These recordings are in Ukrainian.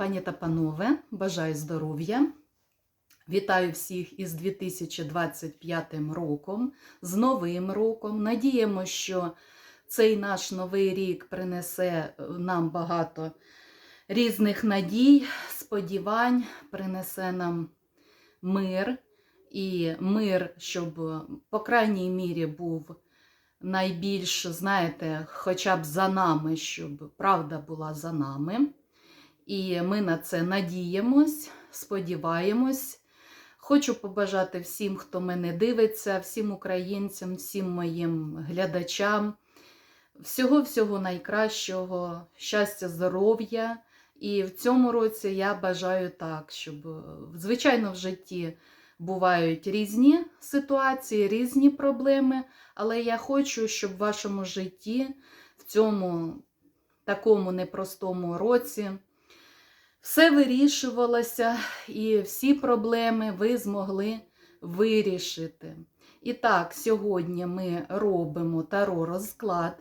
Пані та панове, бажаю здоров'я. Вітаю всіх із 2025 роком, з Новим роком. Надіємо, що цей наш новий рік принесе е, нам багато різних надій, сподівань, принесе нам мир. І мир, щоб, е, по крайній мірі, був найбільш, знаєте, хоча б за нами, щоб правда була за нами. І ми на це надіємось, сподіваємось. Хочу побажати всім, хто мене дивиться, всім українцям, всім моїм глядачам, всього-всього найкращого, щастя, здоров'я. І в цьому році я бажаю так, щоб, е, звичайно, в житті бувають різні ситуації, різні проблеми, але я хочу, щоб в вашому житті, в цьому такому непростому році, все вирішувалося, і всі проблеми ви змогли вирішити. І так, сьогодні ми робимо таро розклад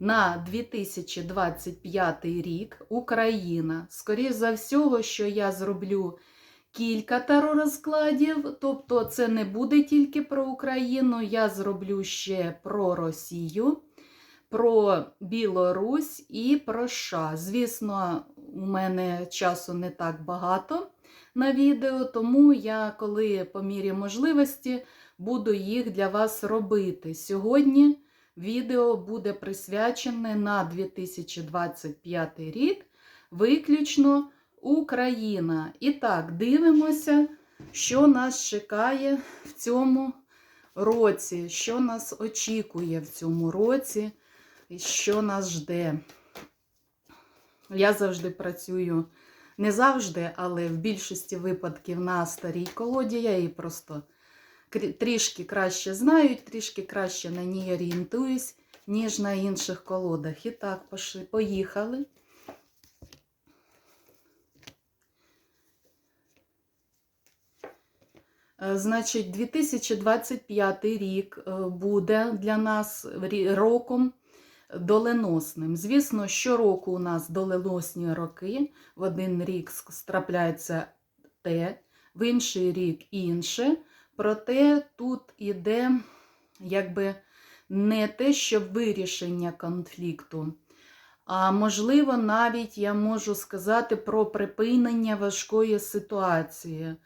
на 2025 рік Україна. Скоріше за всього, що я зроблю кілька таро розкладів, тобто це не буде тільки про Україну, я зроблю ще про Росію про Білорусь і про США. Звісно, у мене часу не так багато на відео, тому я, коли по мірі можливості, буду їх для вас робити. Сьогодні відео буде присвячене на 2025 рік, виключно Україна. І так, дивимося, що нас чекає в цьому році, що нас очікує в цьому році і що нас жде. Я завжди працюю, не завжди, але в більшості випадків на старій колоді. Я її просто трішки краще знаю, трішки краще на ній орієнтуюсь, ніж на інших колодах. І так, поїхали. Е, значить, 2025 рік е, буде для нас роком доленосним. Звісно, щороку у нас доленосні роки, в один рік трапляється те, в інший рік інше. Проте тут іде якби не те, що вирішення конфлікту. А можливо, навіть я можу сказати про припинення важкої ситуації.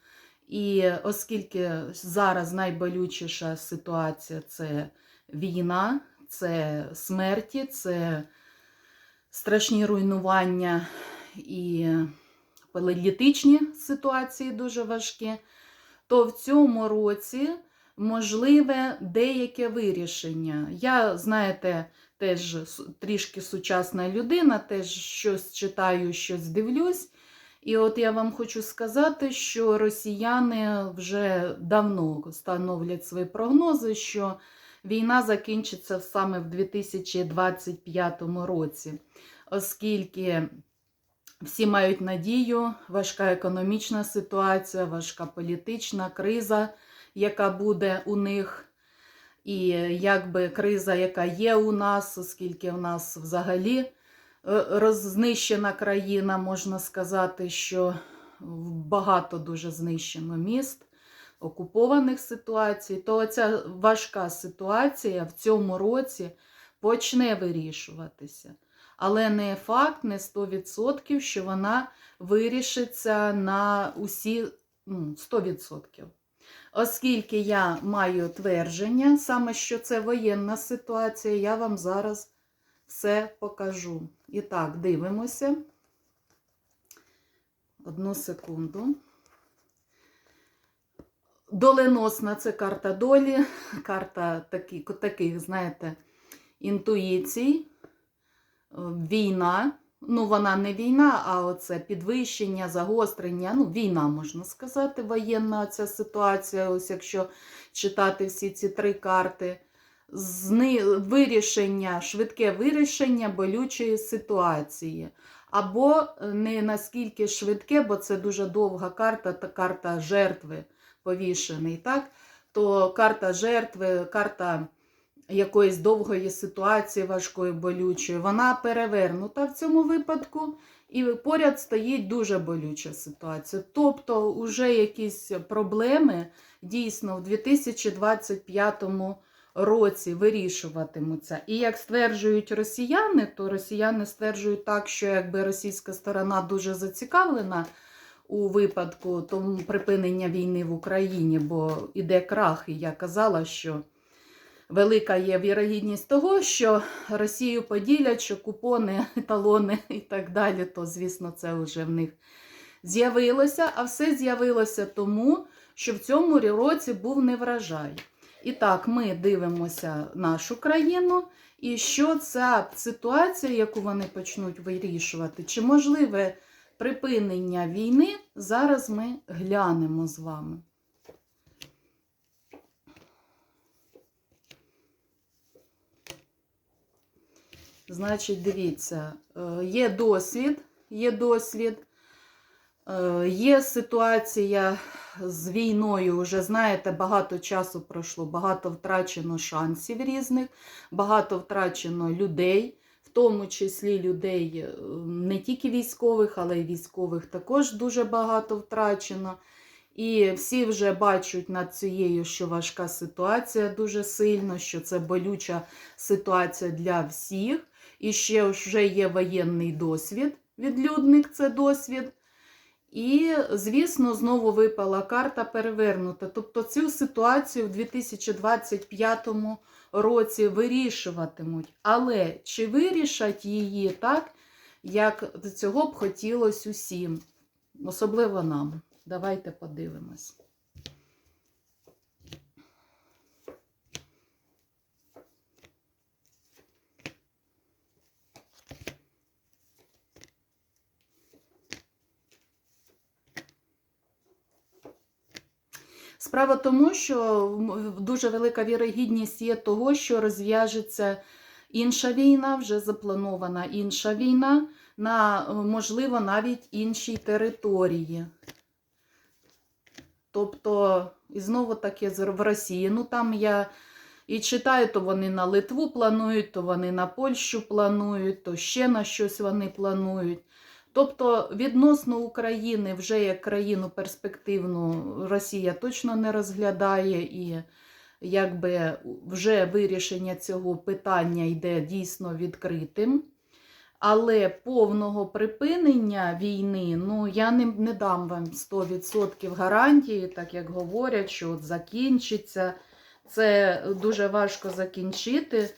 І оскільки зараз найболючіша ситуація це війна, це смерті, це страшні руйнування і політичні ситуації дуже важкі, то в цьому році можливе деяке вирішення. Я, знаєте, теж трішки сучасна людина, теж щось читаю, щось дивлюсь. І от я вам хочу сказати, що росіяни вже давно становлять свої прогнози, що війна закінчиться саме в 2025 році, оскільки всі мають надію, важка економічна ситуація, важка політична криза, яка буде у них. І якби криза, яка є у нас, оскільки у нас взагалі е, роззнищена країна, можна сказати, що багато дуже знищено міст окупованих ситуацій, то ця важка ситуація в цьому році почне вирішуватися. Але не факт, не 100%, що вона вирішиться на усі ну, 100%. Оскільки я маю твердження, саме що це воєнна ситуація, я вам зараз все покажу. І так, дивимося. Одну секунду. Доленосна це карта долі, карта такі, таких, знаєте, інтуїцій, війна. Ну, вона не війна, а оце підвищення, загострення. Ну, війна, можна сказати, воєнна ця ситуація, ось якщо читати всі ці три карти. Зни... Вирішення, швидке вирішення болючої ситуації. Або не наскільки швидке, бо це дуже довга карта, та карта жертви повішений, так? то карта жертви, карта якоїсь довгої ситуації, важкої болючої, вона перевернута в цьому випадку. І поряд стоїть дуже болюча ситуація. Тобто, вже якісь проблеми дійсно в 2025 році вирішуватимуться. І як стверджують росіяни, то росіяни стверджують так, що якби російська сторона дуже зацікавлена у випадку тому припинення війни в Україні, бо іде крах, і я казала, що велика є вірогідність того, що Росію поділять, що купони, талони і так далі, то, звісно, це вже в них з'явилося. А все з'явилося тому, що в цьому році був неврожай. І так, ми дивимося нашу країну, і що ця ситуація, яку вони почнуть вирішувати, чи можливе припинення війни, зараз ми глянемо з вами. Значить, дивіться, е, є досвід, є досвід, е, є ситуація з війною. Вже знаєте, багато часу пройшло, багато втрачено шансів різних, багато втрачено людей, тому числі людей е, не тільки військових, але й військових також дуже багато втрачено. І всі вже бачать над цією, що важка ситуація дуже сильно, що це болюча ситуація для всіх. І ще вже є воєнний досвід, відлюдник це досвід. І, звісно, знову випала карта перевернута. Тобто цю ситуацію в 2025 році вирішуватимуть. Але чи вирішать її так, як цього б хотілося усім, особливо нам? Давайте подивимось. Справа тому, що дуже велика вірогідність є того, що розв'яжеться інша війна, вже запланована інша війна на, е, можливо, навіть іншій території. Тобто, і знову таке в Росії. Ну там я і читаю, то вони на Литву планують, то вони на Польщу планують, то ще на щось вони планують. Тобто, відносно України, вже як країну перспективну, Росія точно не розглядає, і якби вже вирішення цього питання йде дійсно відкритим. Але повного припинення війни, ну я не, не дам вам 100% гарантії, так як говорять, що от закінчиться. Це дуже важко закінчити.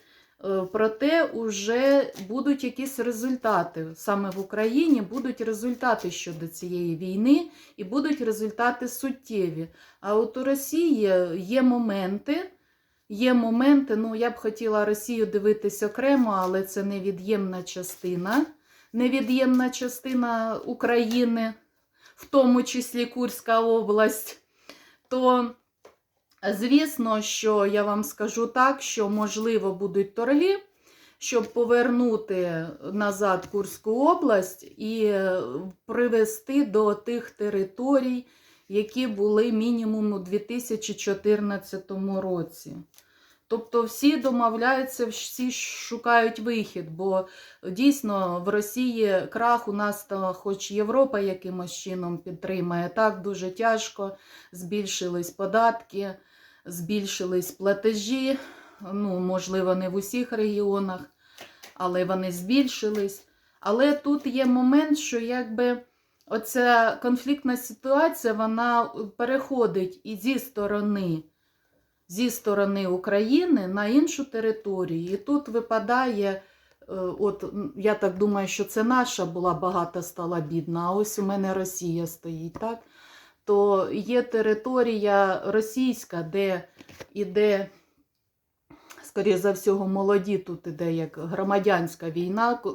Е, Проте вже будуть якісь результати. Саме в Україні будуть результати щодо цієї війни і будуть результати суттєві. А от у Росії є моменти. Є моменти, ну я б хотіла Росію дивитись окремо, але це невід'ємна частина, невід'ємна частина України, в тому числі Курська область. То, звісно, що я вам скажу так, що можливо будуть торги, щоб повернути назад Курську область і е, привести до тих територій, які були мінімум у 2014 році. Тобто всі домовляються, всі шукають вихід, бо дійсно в Росії крах у нас, то, хоч Європа якимось чином підтримає, так дуже тяжко. Збільшились податки, збільшились платежі. Ну, можливо, не в усіх регіонах, але вони збільшились. Але тут є момент, що якби оця конфліктна ситуація вона переходить і зі сторони зі сторони України на іншу територію. І тут випадає, е, от я так думаю, що це наша була багата стала бідна, а ось у мене Росія стоїть, так? То є територія російська, де іде, скоріше за всього, молоді, тут іде як громадянська війна. Е,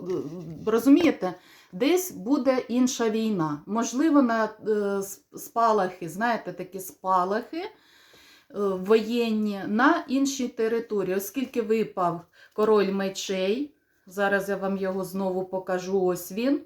Розумієте? Десь буде інша війна. Можливо, на е, спалахи, знаєте, такі спалахи е, воєнні на іншій території, оскільки випав король мечей, зараз я вам його знову покажу, ось він.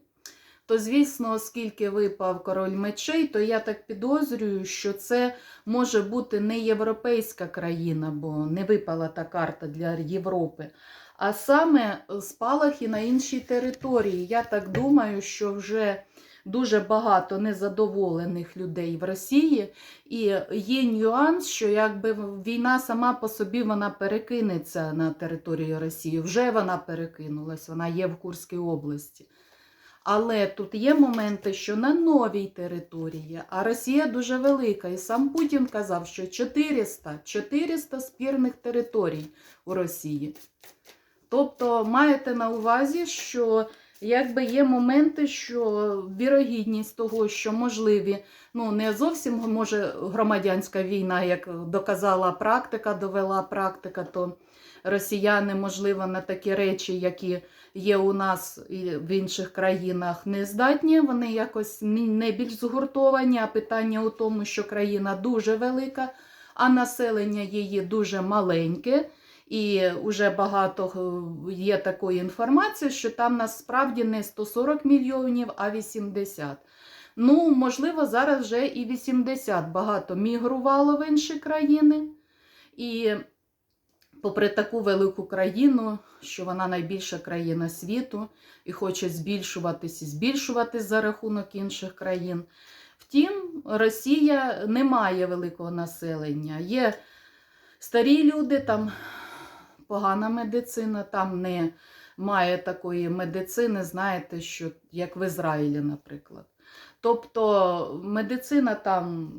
То, звісно, оскільки випав король мечей, то я так підозрюю, що це може бути не європейська країна, бо не випала та карта для Європи, а саме спалахи на іншій території. Я так думаю, що вже дуже багато незадоволених людей в Росії, і є нюанс, що якби війна сама по собі вона перекинеться на територію Росії. Вже вона перекинулась, вона є в Курській області. Але тут є моменти, що на новій території, а Росія дуже велика. І сам Путін казав, що 400, 400 спірних територій у Росії. Тобто маєте на увазі, що якби є моменти, що вірогідність того, що можливі, ну не зовсім може громадянська війна, як доказала практика, довела практика, то росіяни, можливо, на такі речі, які є у нас і в інших країнах, не здатні. Вони якось не більш згуртовані. А питання у тому, що країна дуже велика, а населення її дуже маленьке. І вже багато е, є такої інформації, що там насправді не 140 мільйонів, а 80. Ну, можливо, зараз вже і 80 багато мігрувало в інші країни. І попри таку велику країну, що вона найбільша країна світу, і хоче збільшуватись і збільшуватись за рахунок інших країн. Втім, Росія не має великого населення. Є старі люди, там погана медицина, там не має такої медицини, знаєте, що як в Ізраїлі, наприклад. Тобто медицина там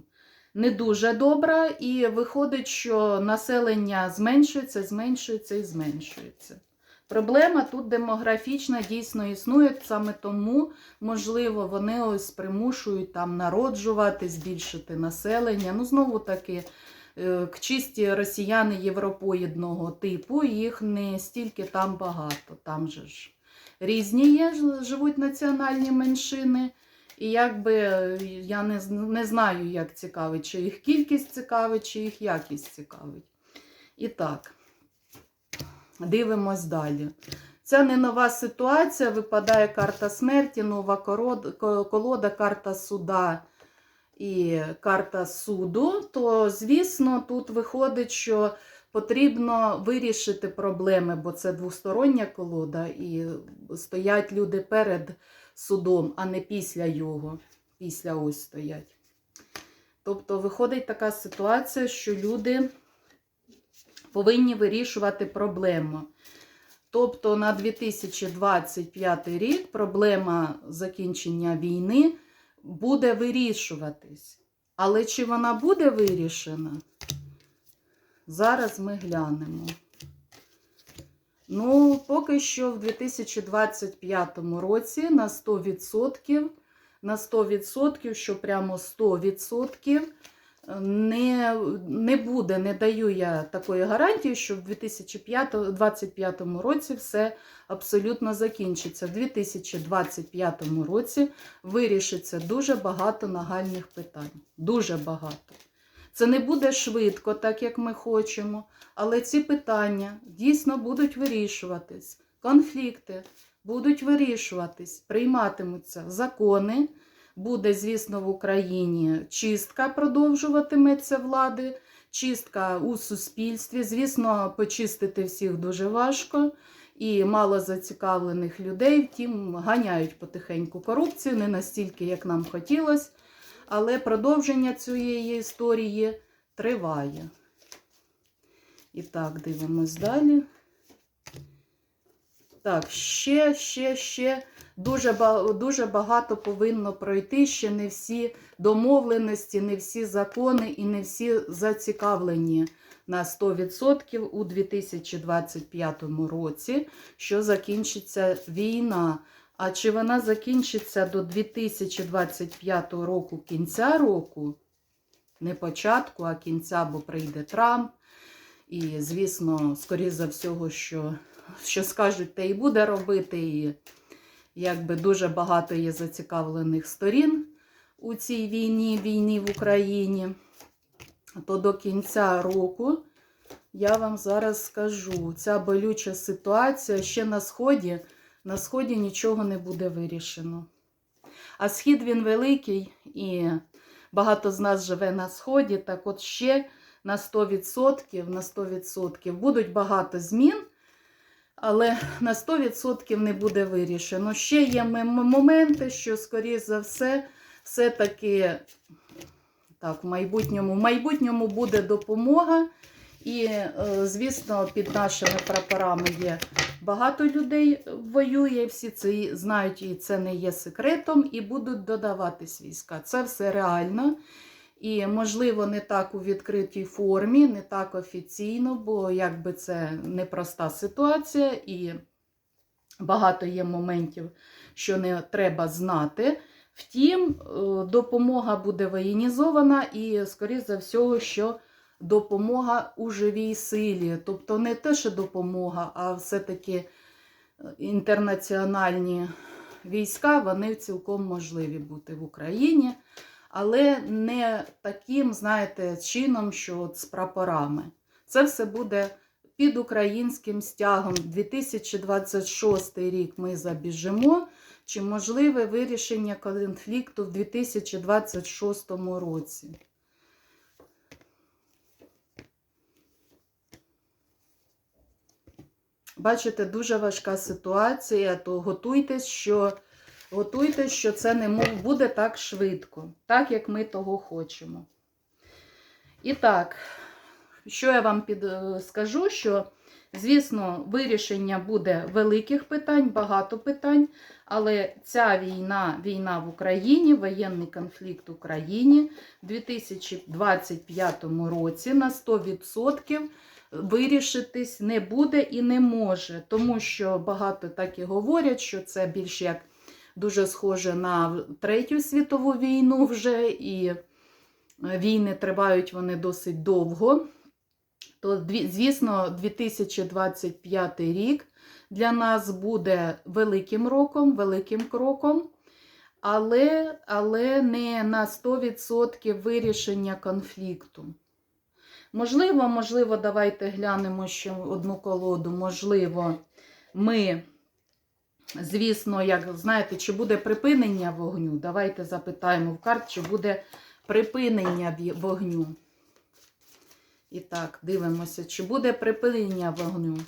не дуже добра, і виходить, що населення зменшується, зменшується і зменшується. Проблема тут демографічна дійсно існує, саме тому, можливо, вони ось примушують там народжувати, збільшити населення. Ну, знову таки, е, чисті росіяни європоїдного типу, їх не стільки там багато. Там же ж різні є, живуть національні меншини. І якби я не, не знаю, як цікавить, чи їх кількість цікавить, чи їх якість цікавить. І так, дивимось далі. Це не нова ситуація, випадає карта смерті, нова колода, карта суда і карта суду. То, звісно, тут виходить, що потрібно вирішити проблеми, бо це двостороння колода, і стоять люди перед судом, а не після його. Після ось стоять. Тобто, виходить така ситуація, що люди повинні вирішувати проблему. Тобто на 2025 рік проблема закінчення війни буде вирішуватись. Але чи вона буде вирішена? Зараз ми глянемо. Ну, поки що в 2025 році на 100%, на 100%, що прямо 100%, не не буде, не даю я такої гарантії, що в 2025 році все абсолютно закінчиться. В 2025 році вирішиться дуже багато нагальних питань. Дуже багато. Це не буде швидко, так як ми хочемо, але ці питання дійсно будуть вирішуватись. Конфлікти будуть вирішуватись, прийматимуться закони. Буде, звісно, в Україні чистка продовжуватиметься влади, чистка у суспільстві. Звісно, почистити всіх дуже важко. І мало зацікавлених людей, втім, ганяють потихеньку корупцію, не настільки, як нам хотілося. Але продовження цієї історії триває. І так, дивимось далі. Так, ще, ще, ще дуже дуже багато повинно пройти. Ще не всі домовленості, не всі закони і не всі зацікавлені на 100% у 2025 році, що закінчиться війна. А чи вона закінчиться до 2025 року кінця року? Не початку, а кінця, бо прийде Трамп. І, звісно, скоріше за всього, що що скажуть, те і буде робити. І якби дуже багато є зацікавлених сторін у цій війні, війні в Україні. То до кінця року я вам зараз скажу, ця болюча ситуація ще на Сході на сході нічого не буде вирішено. А схід він великий, і багато з нас живе на сході, так от ще на 100%, на 100% будуть багато змін. але на 100% не буде вирішено. Ще є моменти, що, скоріш за все, все-таки так, в майбутньому, в майбутньому буде допомога. І, е, звісно, під нашими прапорами є багато людей воює, всі це знають, і це не є секретом, і будуть додаватись війська. Це все реально. І, можливо, не так у відкритій формі, не так офіційно, бо якби це непроста ситуація, і багато є моментів, що не треба знати. Втім, е, допомога буде воєнізована і, скоріш за всього, що допомога у живій силі. Тобто не те, що допомога, а все-таки е, інтернаціональні війська, вони цілком можливі бути в Україні, але не таким, знаєте, чином, що от з прапорами. Це все буде під українським стягом. 2026 рік ми забіжимо. Чи можливе вирішення конфлікту в 2026 році? Бачите, дуже важка ситуація, то готуйтесь, що, готуйтесь, що це не буде так швидко, так як ми того хочемо. І так, що я вам е, скажу, що, звісно, вирішення буде великих питань, багато питань, але ця війна, війна в Україні, воєнний конфлікт в Україні в 2025 році на 100% вирішитись не буде і не може, тому що багато так і говорять, що це більш як дуже схоже на Третю світову війну вже, і е, війни тривають вони досить довго. То, звісно, 2025 рік для нас буде великим роком, великим кроком, але, але не на 100% вирішення конфлікту. Можливо, можливо, давайте глянемо ще одну колоду. Можливо, ми, звісно, як знаєте, чи буде припинення вогню? Давайте запитаємо в карт, чи буде припинення вогню. І так, дивимося, чи буде припинення вогню.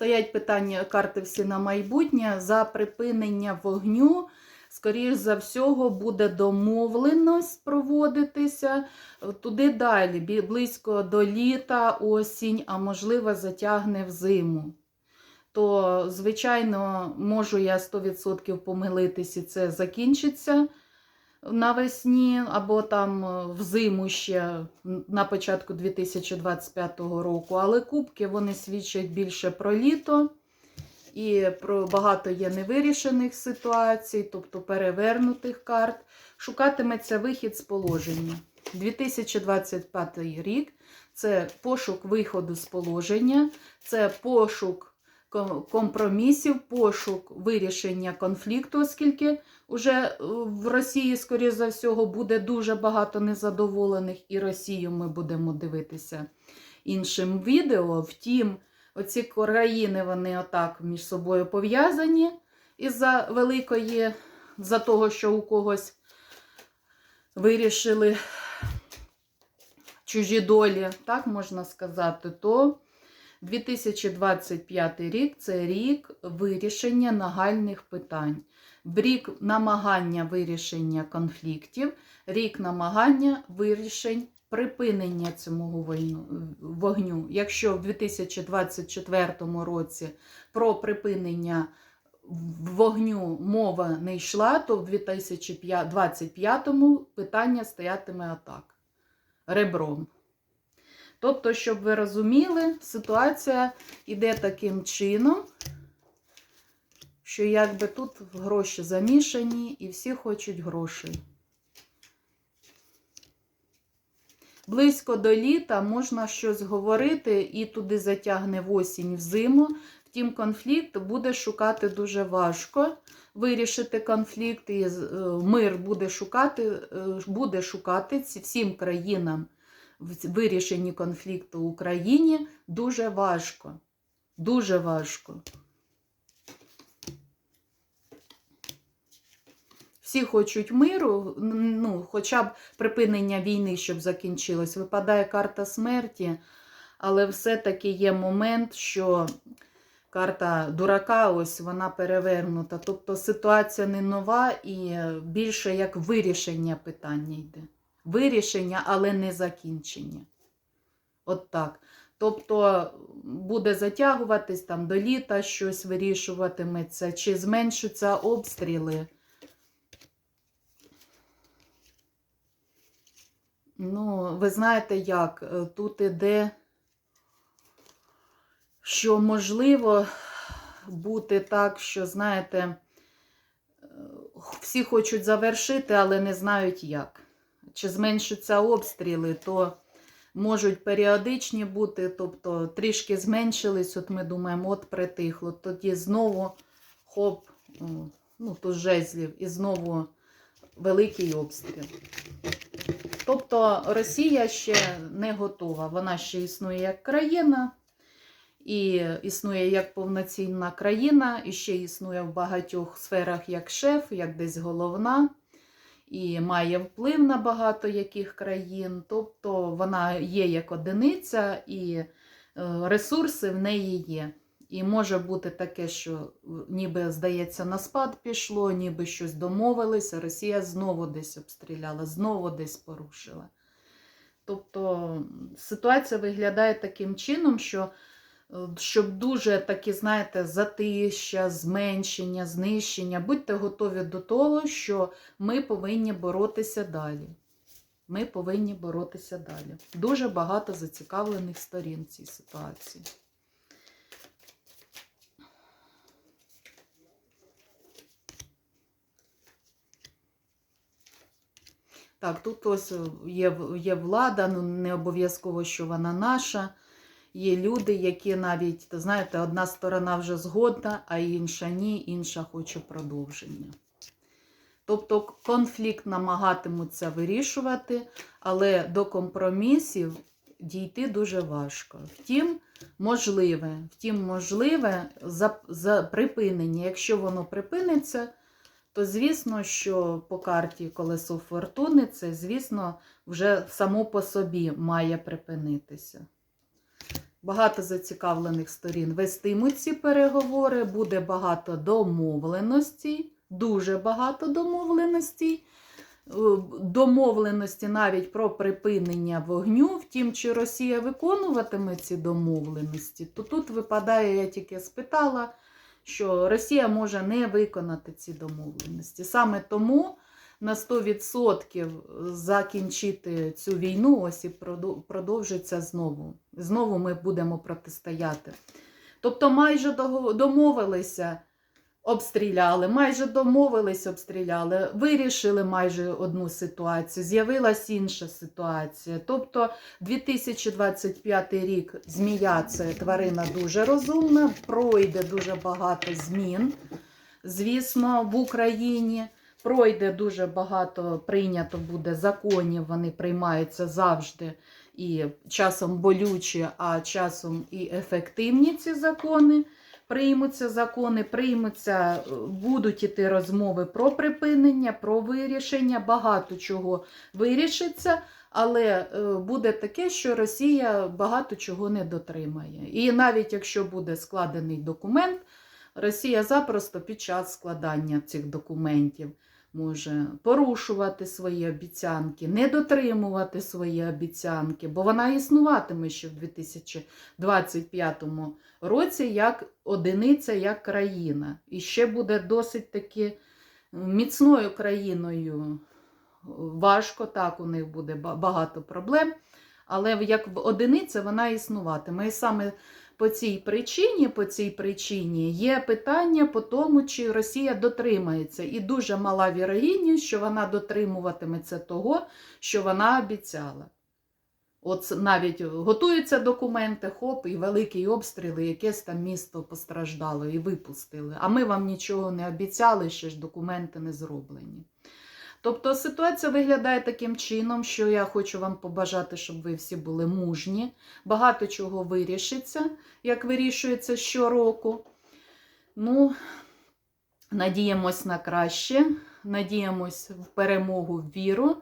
Стоять питання карти всі на майбутнє. За припинення вогню, скоріш за всього, буде домовленість проводитися туди далі, близько до літа, осінь, а можливо, затягне в зиму. То, звичайно, можу я 100% помилитись, і це закінчиться навесні, або там е, взиму ще на початку 2025 року. Але кубки вони свідчать більше про літо. І про багато є невирішених ситуацій, тобто перевернутих карт. Шукатиметься вихід з положення. 2025 рік це пошук виходу з положення, це пошук компромісів, пошук вирішення конфлікту, оскільки вже е, в Росії, скоріш за всього, буде дуже багато незадоволених, і Росію ми будемо дивитися іншим відео. Втім, оці країни вони отак між собою пов'язані із-за великої, за того, що у когось вирішили чужі долі, так можна сказати, то 2025 рік це рік вирішення нагальних питань, рік намагання вирішення конфліктів, рік намагання вирішень припинення цього вогню. Якщо в 2024 році про припинення вогню мова не йшла, то в 2025 питання стоятиме отак ребром. Тобто, щоб ви розуміли, ситуація йде таким чином, що якби тут гроші замішані і всі хочуть грошей. Близько до літа можна щось говорити і туди затягне в осінь в зиму. Втім, конфлікт буде шукати дуже важко. Вирішити конфлікт і е, мир буде шукати, е, буде шукати всім країнам в вирішенні конфлікту в Україні дуже важко. Дуже важко. Всі хочуть миру, ну, хоча б припинення війни, щоб закінчилось. Випадає карта смерті, але все-таки є момент, що карта дурака, ось вона перевернута. Тобто ситуація не нова і більше як вирішення питання йде. Вирішення, але не закінчення. От так. Тобто буде затягуватись там до літа щось вирішуватиметься, чи зменшаться обстріли. Ну, ви знаєте як, е, тут іде, що можливо бути так, що, знаєте, е, всі хочуть завершити, але не знають як. Чи зменшаться обстріли, то можуть періодичні бути, тобто трішки зменшились, от ми думаємо, от притихло, тоді знову хоп, ну, тут жезлів, і знову великий обстріл. Тобто Росія ще не готова. Вона ще існує як країна, і існує як повноцінна країна, і ще існує в багатьох сферах як шеф, як десь головна, і має вплив на багато яких країн. Тобто вона є як одиниця, і е, ресурси в неї є. І може бути таке, що ніби, здається, на спад пішло, ніби щось домовилися, Росія знову десь обстріляла, знову десь порушила. Тобто ситуація виглядає таким чином, що е, щоб дуже такі, знаєте, затища, зменшення, знищення, будьте готові до того, що ми повинні боротися далі. Ми повинні боротися далі. Дуже багато зацікавлених сторін в цій ситуації. Так, тут ось є, є влада, ну не обов'язково, що вона наша. Є люди, які навіть, знаєте, одна сторона вже згодна, а інша ні, інша хоче продовження. Тобто конфлікт намагатимуться вирішувати, але до компромісів дійти дуже важко. Втім, можливе, втім, можливе за, за припинення. Якщо воно припиниться, то звісно, що по карті колесо фортуни, це, звісно, вже само по собі має припинитися. Багато зацікавлених сторін вестимуть ці переговори, буде багато домовленостей, дуже багато домовленостей. Е, Домовленості навіть про припинення вогню, втім, чи Росія виконуватиме ці домовленості, то тут випадає, я тільки спитала, що Росія може не виконати ці домовленості. Саме тому на 100% закінчити цю війну ось і продовжиться знову. Знову ми будемо протистояти. Тобто, майже домовилися, обстріляли, майже домовились, обстріляли, вирішили майже одну ситуацію, з'явилася інша ситуація. Тобто 2025 рік змія це тварина дуже розумна, пройде дуже багато змін, звісно, в Україні. Пройде дуже багато, прийнято буде законів, вони приймаються завжди і часом болючі, а часом і ефективні ці закони. Приймуться закони, приймуться, будуть іти розмови про припинення, про вирішення, багато чого вирішиться, але е, буде таке, що Росія багато чого не дотримає. І навіть якщо буде складений документ, Росія запросто під час складання цих документів може порушувати свої обіцянки, не дотримувати свої обіцянки, бо вона існуватиме ще в 2025 році як одиниця, як країна. І ще буде досить таки міцною країною. Важко, так, у них буде багато проблем. Але як одиниця вона існуватиме. І саме по цій причині, по цій причині є питання по тому, чи Росія дотримається. І дуже мала вірогідність, що вона дотримуватиметься того, що вона обіцяла. От навіть готуються документи, хоп, і великий обстріл, і якесь там місто постраждало і випустили. А ми вам нічого не обіцяли, ще ж документи не зроблені. Тобто ситуація виглядає таким чином, що я хочу вам побажати, щоб ви всі були мужні, багато чого вирішиться, як вирішується щороку. Ну, надіємось на краще, надіємось в перемогу, в віру.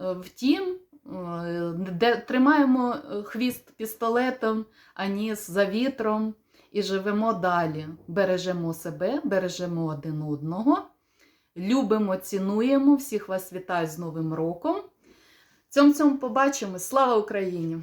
Е, Втім, е, де тримаємо е, хвіст пістолетом, а за вітром і живемо далі. Бережемо себе, бережемо один одного. Любимо, цінуємо. Всіх вас вітаю з Новим роком. Цьом цьом побачимо. Слава Україні!